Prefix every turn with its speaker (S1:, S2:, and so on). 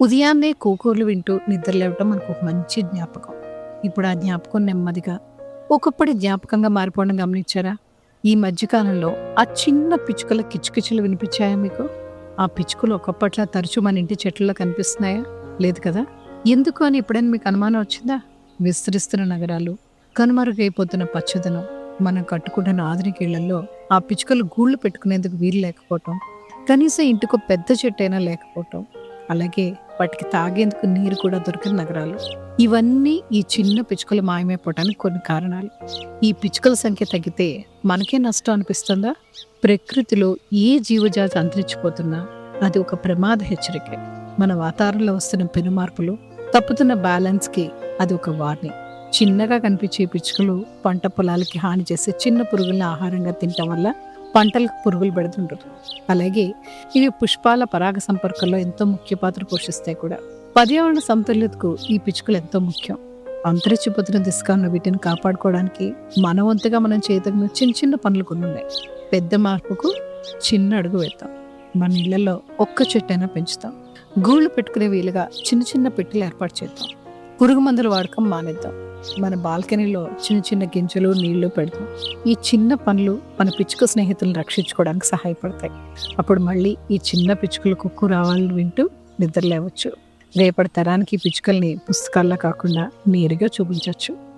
S1: ఉదయాన్నే కూకూర్లు వింటూ నిద్ర లేవటం మనకు ఒక మంచి జ్ఞాపకం. ఇప్పుడు ఆ జ్ఞాపకం నెమ్మదిగా ఒకప్పటి జ్ఞాపకంగా మారిపోవడం గమనించారా? ఈ మధ్యకాలంలో ఆ చిన్న పిచ్చుకల కిచుకిచులు వినిపించాయా మీకు? ఆ పిచ్చుకలు ఒకప్పట్లా తరచూ మన ఇంటి చెట్లలో కనిపిస్తున్నాయా? లేదు కదా? ఎందుకు అని ఎప్పుడైనా మీకు అనుమానం వచ్చిందా? విస్తరిస్తున్న నగరాలు కనుమరుగైపోతున్న పచ్చదనం మనం కట్టుకుంటున్న ఆధునిక ఇళ్ళలో ఆ పిచ్చుకలు గూళ్ళు పెట్టుకునేందుకు వీలు లేకపోవటం కనీసం ఇంటికో పెద్ద చెట్టు అయినా లేకపోవటం అలాగే వాటికి తాగేందుకు నీరు కూడా దొరకని నగరాలు. ఇవన్నీ ఈ చిన్న పిచ్చుకలు మాయమైపోవడానికి కొన్ని కారణాలు. ఈ పిచ్చుకల సంఖ్య తగ్గితే మనకే నష్టం అనిపిస్తుందా? ప్రకృతిలో ఏ జీవజాతి అంతరించిపోతున్నా అది ఒక ప్రమాద హెచ్చరిక. మన వాతావరణంలో వస్తున్న పెను మార్పులు తప్పుతున్న బ్యాలెన్స్కి అది ఒక వార్నింగ్. చిన్నగా కనిపించే పిచ్చుకలు పంట పొలాలకి హాని చేసే చిన్న పురుగుల్ని ఆహారంగా తినటం వల్ల పంటలకు పురుగులు పెడుతుంటారు. అలాగే ఇవి పుష్పాల పరాగ సంపర్కంలో ఎంతో ముఖ్య పాత్ర పోషిస్తాయి కూడా. పర్యావరణ సమతుల్యతకు ఈ పిచ్చుకలు ఎంతో ముఖ్యం. అంతరించిపోతున్న దిశగా ఉన్న వీటిని కాపాడుకోవడానికి మన వంతుగా మనం చేయదగిన చిన్న చిన్న పనులు కొన్ని ఉన్నాయి. పెద్ద మార్పుకు చిన్న అడుగు వేద్దాం. మన ఇళ్ళలో ఒక్క చెట్టైనా పెంచుతాం. గూళ్ళు పెట్టుకునే వీలుగా చిన్న చిన్న పెట్టెలు ఏర్పాటు చేద్దాం. పురుగు మందుల వాడకం మానేద్దాం. మన బాల్కనీలో చిన్న చిన్న గింజలు నీళ్ళు పెడతాం. ఈ చిన్న పనులు మన పిచ్చుక స్నేహితులను రక్షించుకోవడానికి సహాయపడతాయి. అప్పుడు మళ్ళీ ఈ చిన్న పిచ్చుకలు కుక్కు రావాలని వింటూ నిద్రలేవచ్చు రేపటి తరానికి పిచ్చుకల్ని పుస్తకాల్లో కాకుండా నేరుగా చూపించవచ్చు.